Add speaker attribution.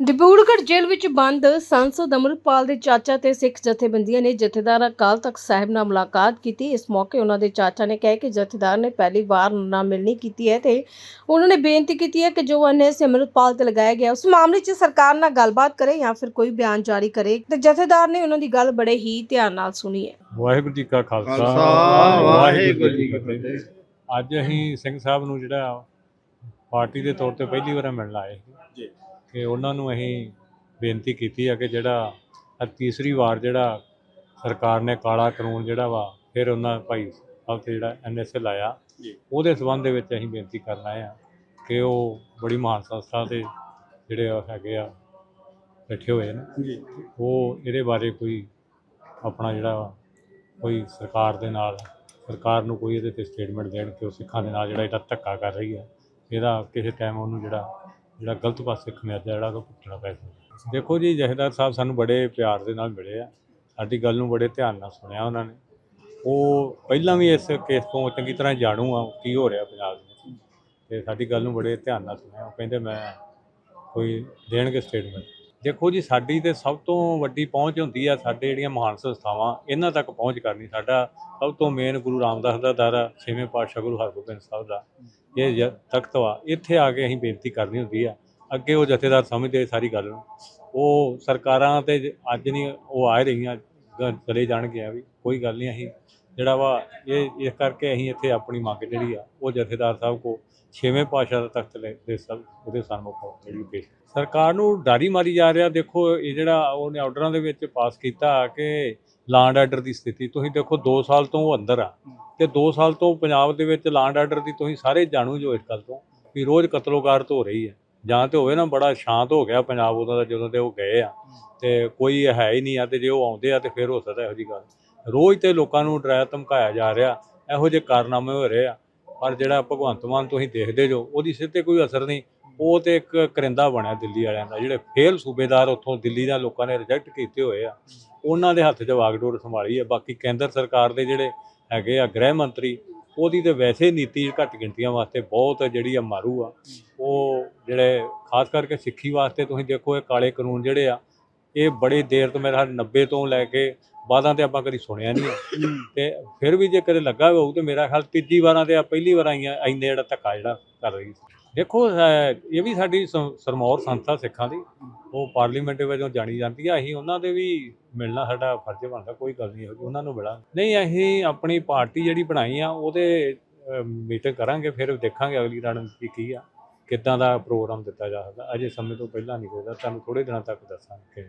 Speaker 1: ਡਿਬਰੂਗੜ੍ਹ ਜੇਲ੍ਹ ਵਿੱਚ ਬੰਦ ਸੰਸਦ ਅਮਰਪਾਲ ਦੇ ਚਾਚਾ ਤੇ ਸਿੱਖ ਜਥੇਬੰਦੀਆਂ ਨੇ ਜਥੇਦਾਰ ਅਕਾਲ ਤਖਤ ਸਾਹਿਬ ਨਾਲ ਮੁਲਾਕਾਤ ਕੀਤੀ ਇਸ ਮੌਕੇ ਉਹਨਾਂ ਦੇ ਚਾਚਾ ਨੇ ਕਿਹਾ ਕਿ ਜਥੇਦਾਰ ਨੇ ਪਹਿਲੀ ਵਾਰ ਨਾ ਮਿਲਣੀ ਕੀਤੀ ਹੈ ਤੇ ਉਹਨਾਂ ਨੇ ਬੇਨਤੀ ਕੀਤੀ ਹੈ ਕਿ ਜੋ ਐਨਐਸ ਅਮਰਪਾਲ ਤੇ ਲਗਾਇਆ ਗਿਆ ਉਸ ਮਾਮਲੇ 'ਚ ਸਰਕਾਰ ਨਾਲ ਗੱਲਬਾਤ ਕਰੇ ਜਾਂ ਫਿਰ ਕੋਈ ਬਿਆਨ ਜਾਰੀ ਕਰੇ ਤੇ ਜਥੇਦਾਰ ਨੇ ਉਹਨਾਂ ਦੀ ਗੱਲ ਬੜੇ ਹੀ ਧਿਆਨ ਨਾਲ ਸੁਣੀ ਹੈ
Speaker 2: ਵਾਹਿਗੁਰੂ ਜੀ ਕਾ ਖਾਲਸਾ
Speaker 3: ਖਾਲਸਾ, ਵਾਹਿਗੁਰੂ ਜੀ ਕੀ ਫਤਿਹ।
Speaker 2: ਅੱਜ ਅਸੀਂ ਸਿੰਘ ਸਾਹਿਬ ਨੂੰ ਜਿਹੜਾ ਪਾਰਟੀ ਦੇ ਤੌਰ ਤੇ ਪਹਿਲੀ ਵਾਰ ਮਿਲਣ ਆਏ
Speaker 3: ਜੀ।
Speaker 2: ਕਿ ਉਹਨਾਂ ਨੂੰ ਅਸੀਂ ਬੇਨਤੀ ਕੀਤੀ ਹੈ ਕਿ ਜਿਹੜਾ ਆਹ ਤੀਸਰੀ ਵਾਰ ਜਿਹੜਾ ਸਰਕਾਰ ਨੇ ਕਾਲਾ ਕਾਨੂੰਨ ਜਿਹੜਾ ਵਾ ਫਿਰ ਉਹਨਾਂ ਭਾਈ ਸਾਹਿਬ ਤੇ ਜਿਹੜਾ ਐਨਐਸਏ ਲਾਇਆ। ਉਹਦੇ ਸਬੰਧ ਦੇ ਵਿੱਚ ਅਸੀਂ ਬੇਨਤੀ ਕਰਨ ਆਏ ਆ ਕਿ ਉਹ ਬੜੀ ਮਹਾਨ ਸੰਸਥਾ ਦੇ ਜਿਹੜੇ ਹੈਗੇ ਆ ਬੈਠੇ ਹੋਏ ਨੇ ਉਹ ਇਹਦੇ ਬਾਰੇ ਕੋਈ ਆਪਣਾ ਜਿਹੜਾ ਕੋਈ ਸਰਕਾਰ ਦੇ ਨਾਲ ਸਰਕਾਰ ਨੂੰ ਕੋਈ ਇਹਦੇ ਤੇ ਸਟੇਟਮੈਂਟ ਦੇਣ ਕਿ ਉਹ ਸਿੱਖਾਂ ਦੇ ਨਾਲ ਜਿਹੜਾ ਇਹਦਾ ਧੱਕਾ ਕਰ ਰਹੀ ਹੈ ਇਹਦਾ ਕਿਸੇ ਟਾਈਮ ਉਹਨੂੰ ਜਿਹੜਾ ਜਿਹੜਾ ਗਲਤ ਪਾਸੇ ਖਮਿਆਜਾ ਜਿਹੜਾ ਉਹ ਭੁਗਤਣਾ ਪੈ ਸਕਦਾ ਦੇਖੋ ਜੀ, ਜਹੇਦਾਰ ਸਾਹਿਬ ਸਾਨੂੰ ਬੜੇ ਪਿਆਰ ਦੇ ਨਾਲ ਮਿਲੇ ਆ। ਸਾਡੀ ਗੱਲ ਨੂੰ ਬੜੇ ਧਿਆਨ ਨਾਲ ਸੁਣਿਆ ਉਹਨਾਂ ਨੇ। ਉਹ ਪਹਿਲਾਂ ਵੀ ਇਸ ਕੇਸ ਤੋਂ ਚੰਗੀ ਤਰ੍ਹਾਂ ਜਾਣੂ ਆ ਕੀ ਹੋ ਰਿਹਾ ਪੰਜਾਬ ਵਿੱਚ। ਤੇ ਸਾਡੀ ਗੱਲ ਨੂੰ ਬੜੇ ਧਿਆਨ ਨਾਲ ਸੁਣਿਆ। ਉਹ ਕਹਿੰਦੇ, ਮੈਂ ਕੋਈ ਦੇਣਗੇ ਸਟੇਟਮੈਂਟ ਦੇਖੋ ਜੀ, ਸਾਡੀ ਤੇ ਸਭ ਤੋਂ ਵੱਡੀ ਪਹੁੰਚ ਹੁੰਦੀ ਆ ਸਾਡੇ ਜਿਹੜੀਆਂ ਮਹਾਨ ਸੰਸਥਾਵਾਂ, ਇਹਨਾਂ ਤੱਕ ਪਹੁੰਚ ਕਰਨੀ ਸਾਡਾ ਸਭ ਤੋਂ ਮੇਨ ਗੁਰੂ ਰਾਮਦਾਸ ਦਾ ਦਰ ਛੇਵੇਂ ਪਾਤਸ਼ਾਹ ਗੁਰੂ ਹਰਗੋਬਿੰਦ ਸਾਹਿਬ ਦਾ। ਇਹ ਜ- ਤਖਤ ਵਾ, ਇੱਥੇ ਆ ਕੇ ਅਸੀਂ ਬੇਨਤੀ ਕਰਨੀ ਹੁੰਦੀ ਆ। ਅੱਗੇ ਉਹ ਜਥੇਦਾਰ ਸਮਝਦੇ ਸਾਰੀ ਗੱਲ ਨੂੰ। ਉਹ ਸਰਕਾਰਾਂ ਤੇ ਅੱਜ ਨਹੀਂ, ਉਹ ਆ ਰਹੀਆਂ ਚਲੇ ਜਾਣਗੇ ਵੀ, ਕੋਈ ਗੱਲ ਨਹੀਂ, ਅਸੀਂ ਜਿਹੜਾ ਵਾ, ਇਹ, ਇਸ ਕਰਕੇ ਅਸੀਂ ਇੱਥੇ ਆਪਣੀ ਮੰਗ ਜਿਹੜੀ ਆ, ਉਹ ਜਥੇਦਾਰ ਸਾਹਿਬ ਕੋ ਛੇਵੇਂ ਪਾਤਸ਼ਾਹ ਦਾ ਤਖਤ ਲੈ ਦੇ ਸਭ ਉਹਦੇ ਸਨਮੁਖ ਜਿਹੜੀ ਪੇਸ਼ ਸਰਕਾਰ ਨੂੰ ਡਾਰੀ ਮਾਰੀ ਜਾ ਰਿਹਾ ਦੇਖੋ ਇਹ ਜਿਹੜਾ ਉਹਨੇ ਆਰਡਰਾਂ ਦੇ ਵਿੱਚ ਪਾਸ ਕੀਤਾ ਕਿ ਲਾਂਡ ਆਰਡਰ ਦੀ ਸਥਿਤੀ ਤੁਸੀਂ ਦੇਖੋ 2 ਸਾਲ ਤੋਂ ਉਹ ਅੰਦਰ ਆ ਤੇ 2 ਸਾਲ ਤੋਂ ਪੰਜਾਬ ਦੇ ਵਿੱਚ ਲਾਂਡ ਆਰਡਰ ਦੀ ਤੁਸੀਂ ਸਾਰੇ ਜਾਣੂ ਜੋ ਇਸ ਗੱਲ ਤੋਂ ਵੀ ਰੋਜ਼ ਕਤਲੋਗਾਰਤ ਹੋ ਰਹੀ ਹੈ। ਜਾਂ ਤੇ ਹੋਵੇ ਨਾ ਬੜਾ ਸ਼ਾਂਤ ਹੋ ਗਿਆ ਪੰਜਾਬ ਉਹਦਾ ਦਾ ਜਦੋਂ ਤੇ ਉਹ ਗਏ ਆ। ਤੇ ਕੋਈ ਹੈ ਹੀ ਨਹੀਂ ਆ ਤੇ ਜੇ ਉਹ ਆਉਂਦੇ ਆ ਤੇ ਫਿਰ ਹੋ ਸਕਦਾ ਇਹੋ ਜੀ ਗੱਲ। ਰੋਜ਼ ਤੇ ਲੋਕਾਂ ਨੂੰ ਡਰਾਇਆ ਧਮਕਾਇਆ ਜਾ ਰਿਹਾ ਇਹੋ ਜਿਹੇ ਕਾਰਨਾਮੇ ਹੋ ਰਹੇ ਆ। ਪਰ ਜਿਹੜਾ ਭਗਵੰਤ ਮਾਨ ਤੁਸੀਂ ਦੇਖਦੇ ਜੋ, ਉਹਦੀ ਸਿਰ ਤੇ ਕੋਈ ਅਸਰ ਨਹੀਂ। ਉਹ ਤੇ ਇੱਕ ਕਰਿੰਦਾ ਬਣਿਆ ਦਿੱਲੀ ਵਾਲਿਆਂ ਦਾ, ਜਿਹੜੇ ਫੇਲ ਸੂਬੇਦਾਰ ਉੱਥੋਂ ਦਿੱਲੀ ਦਾ ਲੋਕਾਂ ਨੇ ਰਿਜੈਕਟ ਕੀਤੇ ਹੋਏ ਆ। ਉਹਨਾਂ ਦੇ ਹੱਥ 'ਚ ਵਾਗਡੋਰ ਸੰਭਾਲੀ ਹੈ ਬਾਕੀ ਕੇਂਦਰ ਸਰਕਾਰ ਦੇ ਜਿਹੜੇ ਹੈਗੇ ਆ ਗ੍ਰਹਿ ਮੰਤਰੀ, ਉਹਦੀ ਤੇ ਵੈਸੇ ਨੀਤੀ ਘੱਟ ਗਿਣਤੀਆਂ ਵਾਸਤੇ ਬਹੁਤ ਜਿਹੜੀ ਆ ਮਾਰੂ ਆ। ਉਹ ਜਿਹੜੇ ਖਾਸ ਕਰਕੇ ਸਿੱਖੀ ਵਾਸਤੇ ਤੁਸੀਂ ਦੇਖੋ ਇਹ ਕਾਲੇ ਕਾਨੂੰਨ ਜਿਹੜੇ ਆ, ਇਹ ਬੜੇ ਦੇਰ ਤੋਂ ਮੇਰੇ ਖਿਆਲ 90 ਤੋਂ ਲੈ ਕੇ ਬਾਅਦਾਂ ਤੇ ਆਪਾਂ ਕਦੀ ਸੁਣਿਆ ਨਹੀਂ। ਤੇ ਫਿਰ ਵੀ ਜੇ ਕਦੇ ਲੱਗਾ ਹੋਊ ਤੇ ਮੇਰਾ ਖਿਆਲ ਤੀਜੀ ਵਾਰਾਂ ਤੇ ਆ ਪਹਿਲੀ ਵਾਰ ਆਈਆਂ ਇੰਨੇ ਜਿਹੜਾ ਧੱਕਾ ਜਿਹੜਾ ਕਰ ਰਹੀ ਸੀ। ਦੇਖੋ ਇਹ ਵੀ ਸਾਡੀ ਸਰਮੌਰ ਸੰਸਥਾ ਸਿੱਖਾਂ ਦੀ ਉਹ ਪਾਰਲੀਮੈਂਟ ਵਜੋਂ ਜਾਣੀ ਜਾਂਦੀ ਆ। ਅਸੀਂ ਉਹਨਾਂ ਦੇ ਵੀ ਮਿਲਣਾ ਸਾਡਾ ਫਰਜ਼ ਬਣਦਾ ਕੋਈ ਗੱਲ ਨਹੀਂ ਉਹਨਾਂ ਨੂੰ ਮਿਲਾਂ। ਨਹੀਂ ਅਸੀਂ ਆਪਣੀ ਪਾਰਟੀ ਜਿਹੜੀ ਬਣਾਈ ਆ ਉਹਦੇ ਮੀਟਿੰਗ ਕਰਾਂਗੇ ਫਿਰ ਦੇਖਾਂਗੇ ਅਗਲੀ ਰਣਨੀਤੀ ਕੀ ਆ ਕਿੱਦਾਂ ਦਾ ਪ੍ਰੋਗਰਾਮ ਦਿੱਤਾ ਜਾ ਸਕਦਾ। ਅਜੇ ਸਮੇਂ ਤੋਂ ਪਹਿਲਾਂ ਨਹੀਂ ਹੋਏਗਾ ਤੁਹਾਨੂੰ ਥੋੜੇ ਦਿਨਾਂ ਤੱਕ ਦੱਸਾਂਗੇ।